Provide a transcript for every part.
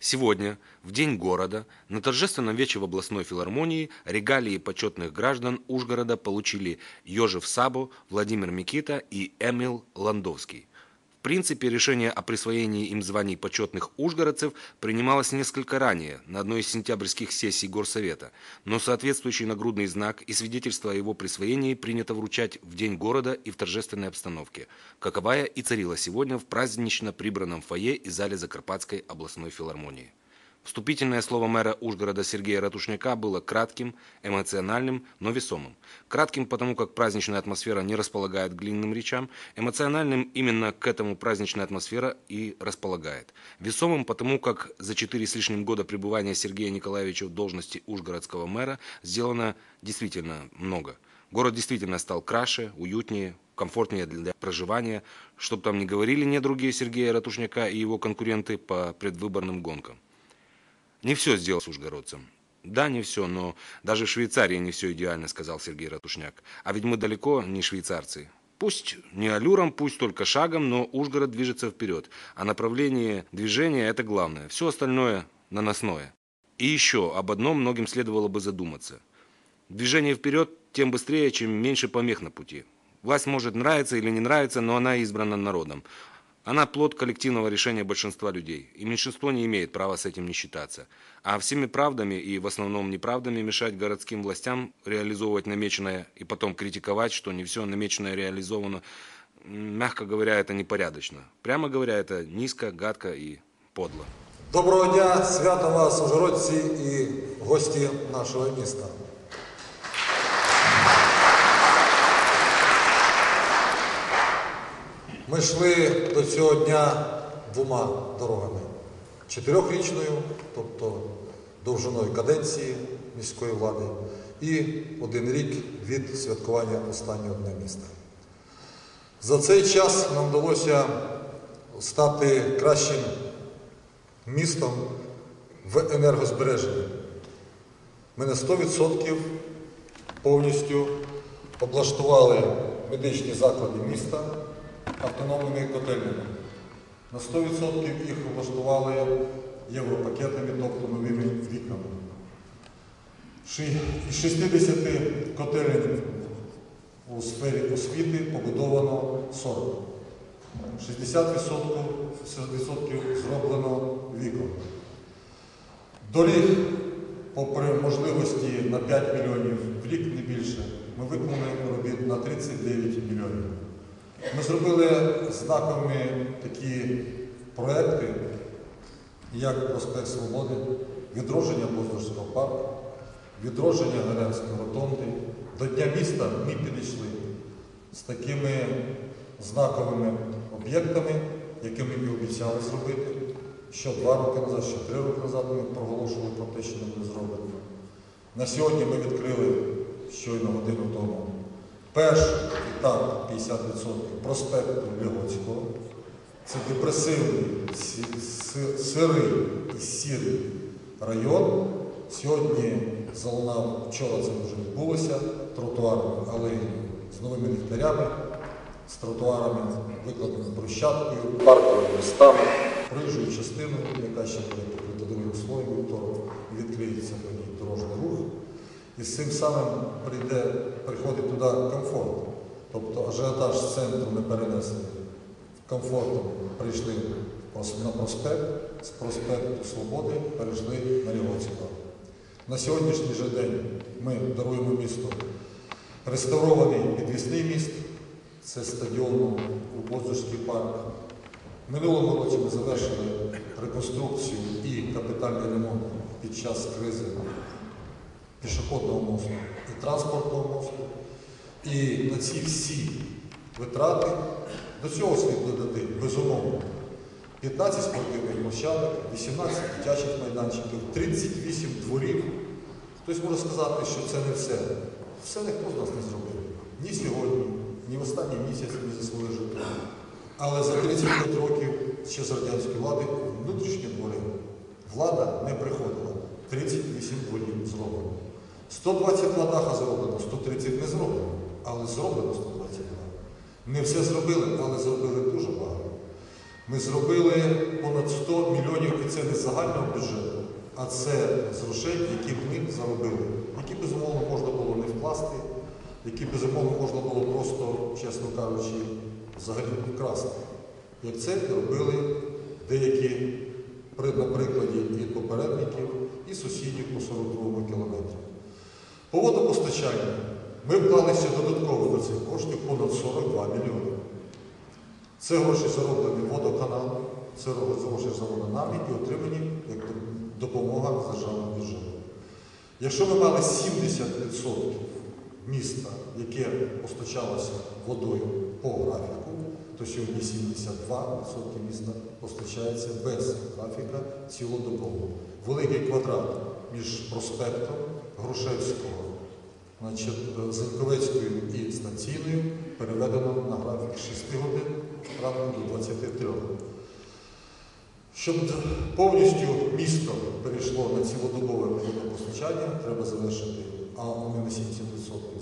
Сегодня, в День города, на торжественном вече в областной филармонии регалии почетных граждан Ужгорода получили Йожев Сабо, Владимир Микита и Эмил Ландовский. Принципе, решение о присвоении им званий почетных ужгородцев принималось несколько ранее, на одной из сентябрьских сессий Горсовета, но соответствующий нагрудный знак и свидетельство о его присвоении принято вручать в День города и в торжественной обстановке, каковая и царила сегодня в празднично прибранном фойе и зале Закарпатской областной филармонии. Вступительное слово мэра Ужгорода Сергея Ратушняка было кратким, эмоциональным, но весомым. Кратким, потому как праздничная атмосфера не располагает к речам, эмоциональным именно к этому праздничная атмосфера и располагает. Весомым, потому как за четыре с лишним года пребывания Сергея Николаевича в должности ужгородского мэра сделано действительно много. Город действительно стал краше, уютнее, комфортнее для проживания, чтобы там не говорили недруги Сергея Ратушняка и его конкуренты по предвыборным гонкам. Не все сделал с ужгородцем. Да, не все, но даже в Швейцарии не все идеально, сказал Сергей Ратушняк. А ведь мы далеко не швейцарцы. Пусть не аллюром, пусть только шагом, но Ужгород движется вперед. А направление движения – это главное. Все остальное – наносное. И еще об одном многим следовало бы задуматься. Движение вперед тем быстрее, чем меньше помех на пути. Власть может нравиться или не нравиться, но она избрана народом. Она плод коллективного решения большинства людей, и меньшинство не имеет права с этим не считаться. А всеми правдами и в основном неправдами мешать городским властям реализовывать намеченное и потом критиковать, что не все намеченное реализовано, мягко говоря, это непорядочно. Прямо говоря, это низко, гадко и подло. Доброго дня, свято вас, ужгородці і гості нашого міста. Ми йшли до цього дня двома дорогами. Чотирьохрічною, тобто довжиною каденції міської влади, і один рік від святкування останнього дня міста. За цей час нам вдалося стати кращим містом в енергозбереженні. Ми на 100% повністю облаштували медичні заклади міста автономними котельнями. На 100% їх облаштували європакетами, тобто новими вікнами. Із 60 котелень у сфері освіти побудовано 40. 60% зроблено віком. Доріг, попри можливості на 5 мільйонів в рік не більше, ми виконали робіт на 39 мільйонів. Ми зробили знаковими такі проекти, як Проспект Свободи, відродження Боздорського парку, відродження Галянської ротонди. До Дня міста ми підійшли з такими знаковими об'єктами, які ми і обіцяли зробити. Що два роки назад, що три роки назад ми проголошували про те, що не буде зроблено. На сьогодні ми відкрили щойно годину тому перший етап 50% проспекту Львовського. Це депресивний, сирий і сірий район. Сьогодні залунав, вчора це вже відбулося, тротуарами, алеї з новими ліхтарями, з тротуарами, викладеними брусчаткою, парковими містами, проїжджою частиною, яка ще буде покрита другим слоєм вівторок, і відкриється по ній дорожній рух. І з цим самим прийде, приходить туди комфорт. Тобто ажіотаж з центру ми перенесли комфортом, прийшли на проспект, з проспекту Свободи перейшли на Львовського. На сьогоднішній же день ми даруємо місту реставрований підвісний міст, це стадіон у Воздушський парк. В минулому році ми завершили реконструкцію і капітальний ремонт під час кризи пішохідного мосту і транспортного мосту. І на ці всі витрати до цього слід додати безумовно 15 спортивних площадок, 18 дитячих майданчиків, 38 дворів. Хтось може сказати, що це не все. Все ніхто з нас не зробив. Ні сьогодні, ні в останній місяць, ні за своє життя. Але за 35 років ще з радянської влади внутрішні двори влада не приходила. 38 дворів зроблено. 122 даха зроблено, 130 не зроблено, але зроблено 122. Не все зробили, але зробили дуже багато. Ми зробили понад 100 мільйонів, і це не загального бюджету, а це з які ми заробили, які безумовно можна було не вкласти, які безумовно можна було просто, чесно кажучи, взагалі вкрасти. Як це робили деякі на прикладі і попередників, і сусідів по 42 кілометрі. По водопостачанню ми вклалися додатково до цих коштів понад 42 мільйони. Це гроші зароблені водоканалом, це гроші зароблені нами і отримані як допомога з державного бюджету. Якщо ми мали 70% міста, яке постачалося водою по графіку, то сьогодні 72% міста постачається без графіка цілодобово. Великий квадрат між проспектом Грушевського, значить, Зеньковецькою і станційною переведено на графік 6 годин ранку до 23. Щоб повністю місто перейшло на цілодобове водопостачання, треба завершити, а вони на 70%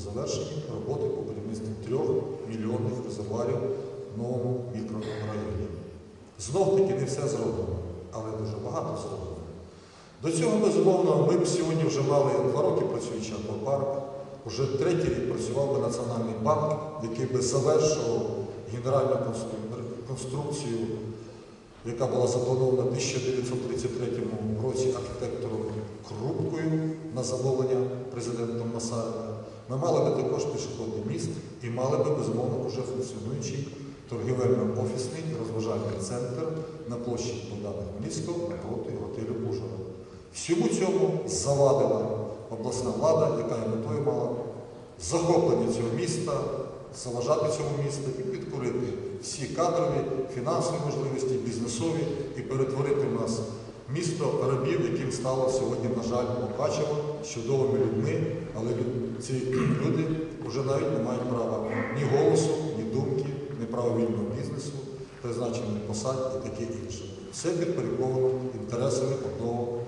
завершені, роботи по будівництву 3 мільйонних резервуарів в новому мікрорайоні. Знов таки не все зроблено, але дуже багато зроблено. До цього, безумовно, ми б сьогодні вже мали два роки працюючи аквапарк, вже третій рік працював би Національний банк, який би завершував генеральну конструкцію, яка була запланована в 1933 році архітектором Крупкою на замовлення президентом Масарика. Ми мали би також пішохідний міст і мали би, безумовно, вже функціонуючий торгівельно-офісний розважальний центр на площі Богдана Хмельницького напроти готелю Ужгород. Всьому цьому завадила обласна влада, яка і метою мала захоплення цього міста, заважати цьому місту і підкорити всі кадрові, фінансові можливості, бізнесові і перетворити в нас місто рабів, яким стало сьогодні, на жаль, Мукачево, з чудовими людьми, але ці люди вже навіть не мають права ні голосу, ні думки, ні права вільного бізнесу, призначення посад і таке інше. Все підпорядковано інтересами одного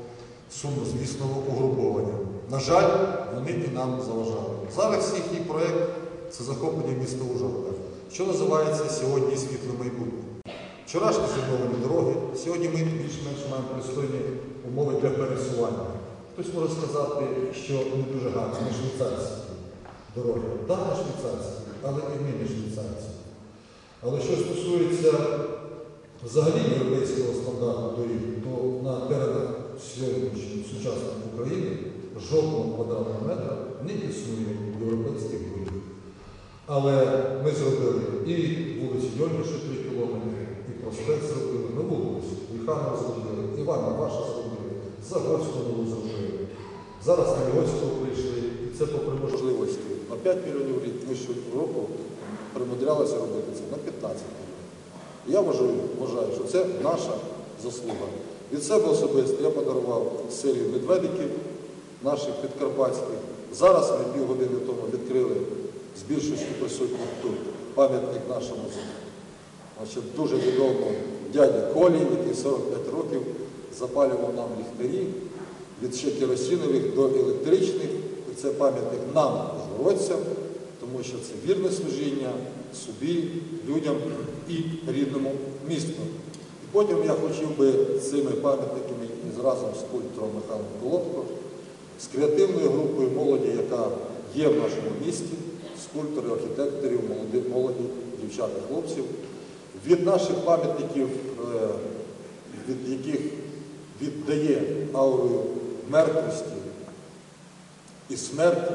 сумнозвісного угруповання. На жаль, вони і нам заважали. Зараз їхній проєкт це захоплення міста Ужгорода, що називається сьогодні світле майбутнє. Вчорашні зруйновані дороги, сьогодні ми більш-менш маємо пристойні умови для пересування. Хтось може сказати, що не дуже гарні, не швейцарські дороги. Так, не швейцарські, але і ми не швейцарці. Але що стосується взагалі європейського стандарту доріг, то на теренах сьогоднішньої сучасної України жодного квадратного метра не існує європейських доріг. Але ми зробили і вулицю Йольниша 3 кілометри, і проспект зробили, нову вулицю, Віханова зробили, Івана Ваша зробили, Загорську нову зробили. Зараз на Єгорського прийшли, і це попри можливості. На 5 мільйонів в рік ми щороку примудрялися робити це на 15 мільйонів. Я вважаю, вважаю, що це наша заслуга. Від себе особисто я подарував серію медведиків наших підкарпатських. Зараз ми півгодини тому відкрили з більшістю присутніх тут пам'ятник нашому значить, дуже відомому дяді Колі, який 45 років запалював нам ліхтарі від ще керосинових до електричних. І це пам'ятник нам, ужгородцям, тому що це вірне служіння собі, людям і рідному місту. Потім я хотів би цими пам'ятниками і разом з скульптором Михайлом Колодко, з креативною групою молоді, яка є в нашому місті, скульпторів, архітекторів, молоді, молоді дівчат і хлопців, від наших пам'ятників, е, від яких віддає аурою мертвості і смерті,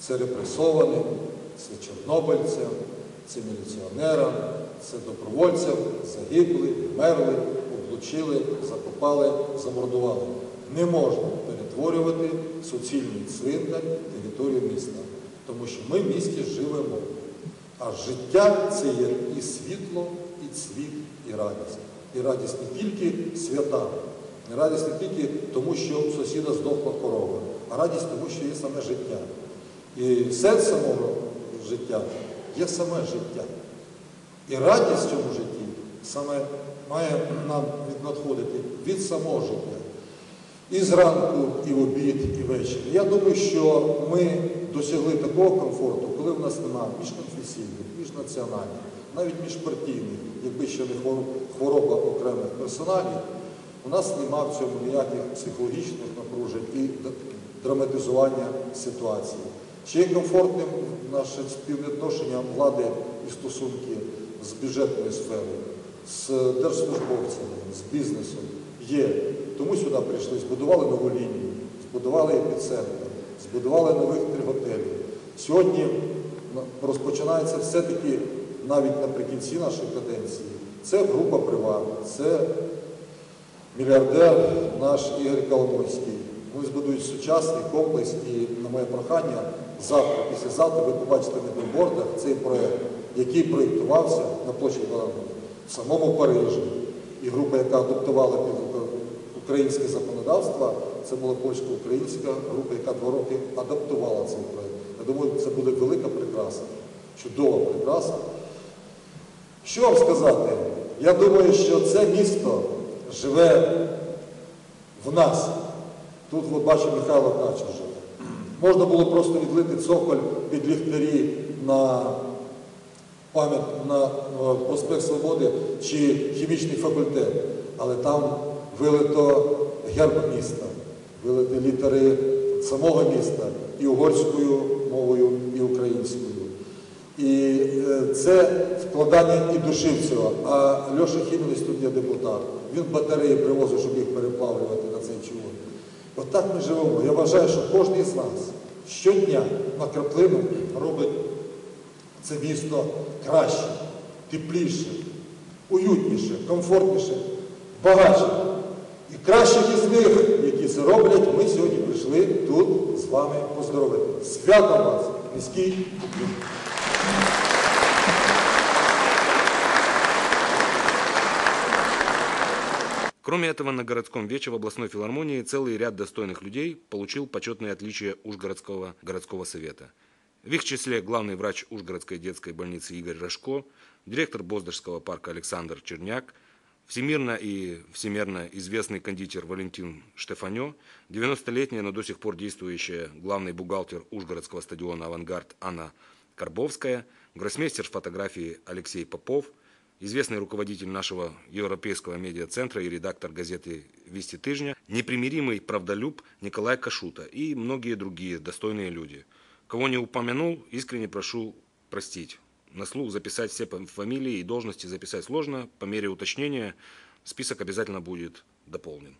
це репресованим, це чорнобильцям, це міліціонерам, це добровольцям, загибли, мерли, облучили, закопали, замордували. Не можна перетворювати суцільний цвинтар територію міста, тому що ми в місті живемо. А життя це є і світло, і цвіт, і радість. І радість не тільки свята, не радість не тільки тому, що у сусіда здохла корова, а радість тому, що є саме життя. І сенс самого життя є саме життя. І радість в цьому житті саме має нам надходити від самого життя. І зранку, і в обід, і ввечері. Я думаю, що ми досягли такого комфорту, коли в нас немає міжконфесійних, міжнаціональних, навіть міжпартійних, якби ще не хвороба окремих персоналів, у нас немає в цьому ніяких психологічних напружень і драматизування ситуації. Чи є комфортним наше співвідношення влади і стосунки з бюджетною сферою, з держслужбовцями, з бізнесом? Є. Тому сюди прийшли, збудували нову лінію, збудували епіцентр, збудували нових три готелі. Сьогодні розпочинається все-таки навіть наприкінці нашої каденції. Це група приват, це мільярдер наш Ігор Коломойський. Вони збудують сучасний комплекс і, на моє прохання, завтра, післязавтра ви побачите на білбордах цей проєкт, який проєктувався на площі Баранова в самому Парижі. І група, яка адаптувала під українське законодавство, це була польсько-українська група, яка два роки адаптувала цей проєкт. Я думаю, це буде велика прикраса, чудова прикраса. Що вам сказати? Я думаю, що це місто живе в нас. Тут ви бачите Михайло Кача живе. Можна було просто відлити цоколь під ліхтарі на пам'ять на е, проспект Свободи чи хімічний факультет, але там вилито герб міста, вилити літери самого міста і угорською мовою, і українською. І е, це вкладання і душі цього. А Льоша Хімович тут є депутат. Він батареї привозив, щоб їх переплавлювати на цей чугун. Отак ми живемо. Я вважаю, що кожен з нас щодня на краплину робить це місто краще, тепліше, уютніше, комфортніше, багатше. І кращих із них, які це роблять, ми сьогодні прийшли тут з вами поздоровити. Святом вас! Міський уклін! Кроме этого, на городском вече в областной филармонии целый ряд достойных людей получил почетные отличия Ужгородского городского совета. В их числе главный врач Ужгородской детской больницы Игорь Рожко, директор Боздорского парка Александр Черняк, всемирно и всемирно известный кондитер Валентин Штефанё, 90-летняя, но до сих пор действующая главный бухгалтер Ужгородского стадиона «Авангард» Анна Карбовская, гроссмейстер фотографии Алексей Попов, известный руководитель нашего европейского медиацентра и редактор газеты «Вести тыжня», непримиримый правдолюб Николай Кашута и многие другие достойные люди. Кого не упомянул, искренне прошу простить. На слух записать все фамилии и должности записать сложно. По мере уточнения список обязательно будет дополнен.